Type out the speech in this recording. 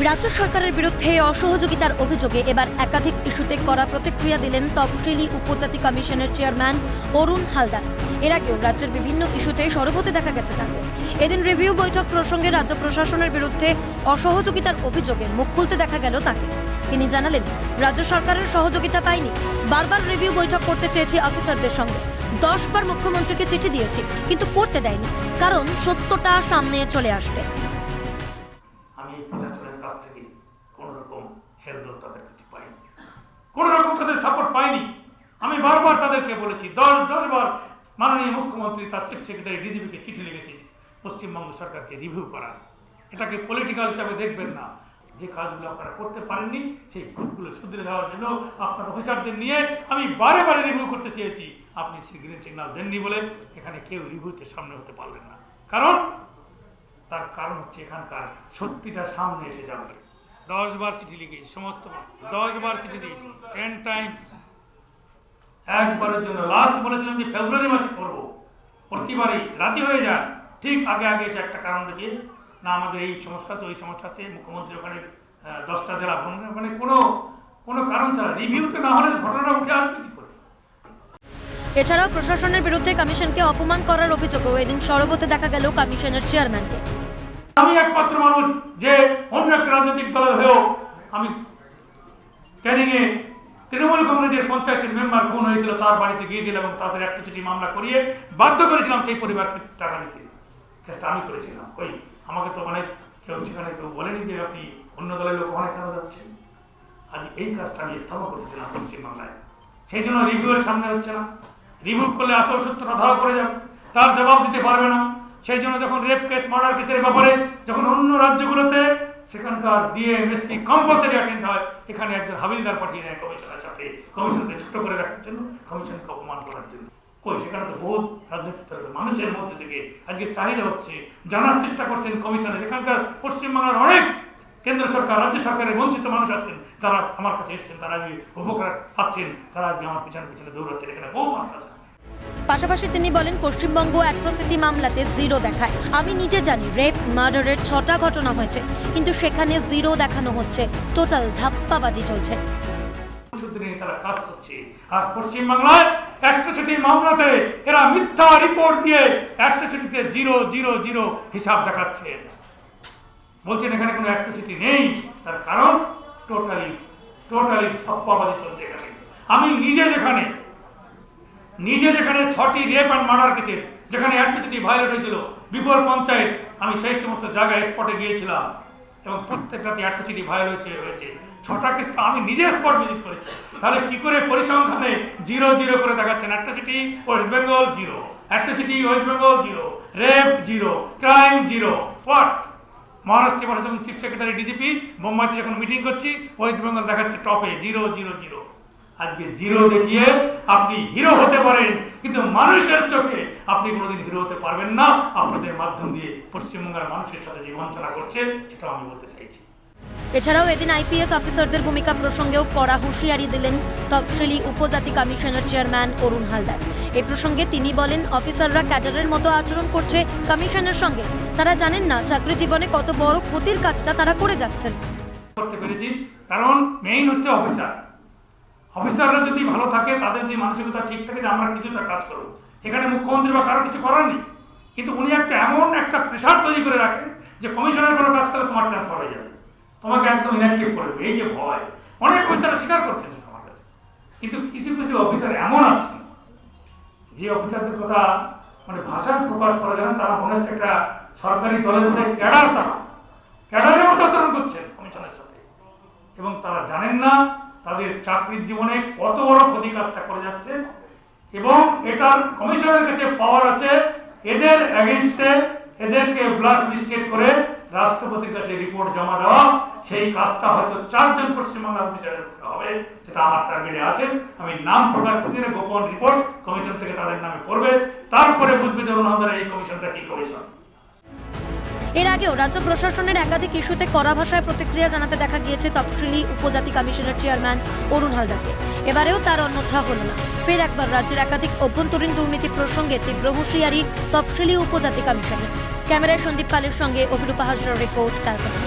রাজ্য সরকারের বিরুদ্ধে অসহযোগিতার অভিযোগে এবার একাধিক ইস্যুতে করা প্রতিক্রিয়া দিলেন তফসিলি উপজাতি কমিশনের চেয়ারম্যান অরুণ হালদার। এর আগেও রাজ্যের বিভিন্ন ইস্যুতে সরব হতে দেখা গেছে তাকে। এদিন রিভিউ বৈঠক প্রসঙ্গে রাজ্য প্রশাসনের বিরুদ্ধে অসহযোগিতার অভিযোগে মুখ খুলতে দেখা গেল তাকে। তিনি জানালেন, রাজ্য সরকারের সহযোগিতা পাইনি বারবার রিভিউ বৈঠক করতে চেয়েছি অফিসারদের সঙ্গে। দশবার মুখ্যমন্ত্রীকে চিঠি দিয়েছি, কিন্তু করতে দেয়নি। কারণ সত্যটা সামনে চলে আসবে। কোনো রকম তাদের সাপোর্ট পাইনি। আমি বারবার তাদেরকে বলেছি, দশ দশ বার মাননীয় মুখ্যমন্ত্রী তার চিফ সেক্রেটারি ডিজিপিকে চিঠি লিখেছি পশ্চিমবঙ্গ সরকারকে রিভিউ করার। এটাকে পলিটিক্যাল হিসাবে দেখবেন না। যে কাজগুলো আপনারা করতে পারেননি, সেই ভুলগুলো শুধরে দেওয়ার জন্য আপনার অফিসারদের নিয়ে আমি বারে বারে রিভিউ করতে চেয়েছি। আপনি সেই গ্রিন সিগন্যাল দেননি বলে এখানে কেউ রিভিউতে সামনে হতে পারলেন না। কারণ, তার কারণ হচ্ছে এখানকার সত্যিটা সামনে এসে যাবে। দশ বার চিঠি লিখেছি, সমস্ত দশ বার চিঠি দিয়েছি টেন টাইমস একবারের জন্য লাস্ট বলেছিলাম যে ফেব্রুয়ারি মাসে করব। প্রতিবারই রাজি হয়ে যান। ঠিক আগে আগে এসে একটা কারণ দেখিয়ে, না, আমাদের এই সমস্যা আছে, ওই সমস্যা আছে, মুখ্যমন্ত্রী ওখানে দশটা জেলা ভ্রমণ ওখানে কোনো কোনো কারণ ছাড়া, রিভিউতে না হলে ঘটনাটা উঠে আসবে কি করে? এছাড়াও প্রশাসনের বিরুদ্ধে কমিশনকে অপমান করার অভিযোগও এদিন সরব হতে দেখা গেল কমিশনের চেয়ারম্যানকে। আমি একমাত্র মানুষ যে অন্য একটা রাজনৈতিক দলের হয়েও আমি ক্যানিংয়ে তৃণমূল কংগ্রেসের পঞ্চায়েতের মেম্বার খুন হয়েছিল, তার বাড়িতে গিয়েছিল এবং তাদের একটা চিঠি মামলা করিয়ে বাধ্য করেছিলাম সেই পরিবারকে টাকা দিতে। কেসটা আমি করেছিলাম। ওই আমাকে তো অনেক কেউ সেখানে কেউ বলেনি যে আপনি অন্য দলের লোক অনেক কেন যাচ্ছেন। আজ এই কাজটা আমি স্থাপন করেছিলাম পশ্চিমবাংলায় সেই জন্য রিভিউয়ের সামনে হচ্ছে না। রিভিউ করলে আসল সত্যটা ধরা পড়ে যাবে। তার জবাব দিতে পারবে না। সেই জন্য যখন রেপ কেস মার্ডার কেসের ব্যাপারে যখন অন্য রাজ্যগুলোতে সেখানকার ডিএম এসপি কম্পালসারি অ্যাটেন্ড হয়, এখানে একজন হাবিলদার পাঠিয়ে দেয় কমিশনের সাথে। কমিশনকে ছোট করে রাখার জন্য, কমিশনকে অপমান করার জন্য। কই, সেখানে তো বহুত রাজনৈতিক মানুষের মধ্যে থেকে আজকে চাহিদা হচ্ছে, জানার চেষ্টা করছেন কমিশনের। এখানকার পশ্চিমবাংলার অনেক কেন্দ্র সরকার, রাজ্য সরকারের বঞ্চিত মানুষ আছেন। তারা আমার কাছে এসেছেন, তারা আজকে উপকার পাচ্ছেন। তারা আজকে আমার পিছনে পিছনে দৌড়াচ্ছেন। এখানে বহু মানুষ আছেন পাশাপাশি তিনি বলেন, পশ্চিমবঙ্গ অ্যাট্রোসিটি মামলাতে জিরো দেখায়। আমি নিজে জানি রেপ মার্ডারের ছটা ঘটনা হয়েছে, কিন্তু সেখানে জিরো দেখানো হচ্ছে। টোটাল ধাপ্পাবাজি চলছে। আর পশ্চিমবাংলায় অ্যাট্রোসিটি মামলাতে এরা মিথ্যা রিপোর্ট দিয়ে অ্যাট্রোসিটিতে জিরো জিরো জিরো হিসাব দেখাচ্ছে। বলছেন, এখানে কোনো অ্যাট্রোসিটি নেই। তার কারণ টোটালি টোটালি চলছে এখানে। আমি নিজে যেখানে নিজে যেখানে ছটি রেপ অ্যান্ড মার্ডার কেসের যেখানে অ্যাট্রোসিটি ভায়োলেট হয়েছিল, বিপুল পঞ্চায়েত, আমি সেই সমস্ত জায়গায় স্পটে গিয়েছিলাম। এবং প্রত্যেকটাতে অ্যাট্রোসিটি ভায়োলেট হয়েছে ছটা কেস আমি নিজে স্পট ভিজিট করেছি। তাহলে কি করে পরিসংখ্যানে জিরো জিরো করে দেখাচ্ছেন? Atrocity West Bengal zero atrocity West Bengal zero rape zero crime zero what মহারাষ্ট্রে বসে যখন চিফ সেক্রেটারি ডিজিপি বোম্বাইতে যখন মিটিং করছি ওয়েস্ট বেঙ্গল দেখাচ্ছে টপে জিরো জিরো জিরো আজকে জিরো দেখিয়ে আপনি হিরো হতে পারেন কিন্তু মানুষের চোখে আপনি কোনোদিন হিরো হতে পারবেন না। আপনাদের মাধ্যম দিয়ে পশ্চিমবঙ্গের মানুষের সাথে যে বঞ্চনা করছে সেটা আমি বলতে চাইছি। এছাড়াও এদিন আইপিএস অফিসারদের ভূমিকা প্রসঙ্গেও কড়া হুঁশিয়ারি দিলেন তফসিলি উপজাতি কমিশনের চেয়ারম্যান অরুণ হালদার। এ প্রসঙ্গে তিনি বলেন অফিসাররা ক্যাডারের মতো আচরণ করছে কমিশনের সঙ্গে। তারা জানেন না চাকরি জীবনে কত বড় ক্ষতির কাজটা তারা করে যাচ্ছেন। করতে পেরেছি। কারণ মেইন হচ্ছে অফিসার অফিসাররা যদি ভালো থাকে, তাদের যে মানসিকতা ঠিক থাকে যে আমরা কিছুটা কাজ করব। এখানে মুখ্যমন্ত্রী বা কারও কিছু করার নেই। কিন্তু উনি একটা এমন একটা প্রেশার তৈরি করে রাখেন যে কমিশনের কোনো কাজ করলে তোমার ট্রান্সফার হয়ে যাবে। তোমাকে একদম ইনঅ্যাক্টিভ করে এই যে ভয়। অনেক অফিসাররা স্বীকার করছেন আমার কাছে। কিন্তু কিছু কিছু অফিসার এমন আছেন, যে অফিসারদের কথা মানে ভাষায় প্রকাশ করা যায় তারা মনে হচ্ছে একটা সরকারি দলের মধ্যে ক্যাডার তারা। ক্যাডারের মতো আচরণ করছেন কমিশনের সাথে। এবং তারা জানেন না তাদের চাকরির জীবনে কত বড় ক্ষতি কাজটা করে যাচ্ছে, এবং এটার কমিশনের কাছে পাওয়ার আছে, এদের অ্যাগেনস্টে এদেরকে ব্লাড লিস্টেড করে রাষ্ট্রপতির কাছে রিপোর্ট জমা দেওয়া, সেই কাজটা হয়তো চারজন পশ্চিমবাংলার পক্ষে হবে, সেটা আমার টার্গেটে আছে, আমি নাম প্রকাশ করছি গোপন রিপোর্ট কমিশন থেকে তাদের নামে পড়বে, তারপরে বুঝবে যে ওনাদের এই কমিশনটা কি কমিশন এর আগেও রাজ্য প্রশাসনের একাধিক ইস্যুতে কড়া ভাষায় প্রতিক্রিয়া জানাতে দেখা গিয়েছে তফসিলি উপজাতি কমিশনের চেয়ারম্যান অরুণ হালদারকে। এবারেও তার অন্যথা হল না। ফের একবার রাজ্যের একাধিক অভ্যন্তরীণ দুর্নীতি প্রসঙ্গে তীব্র হুঁশিয়ারি তফসিলি উপজাতি কমিশনের। ক্যামেরায় সন্দীপ পালের সঙ্গে অভিরূপা হাজরার রিপোর্ট ক্যালকাটা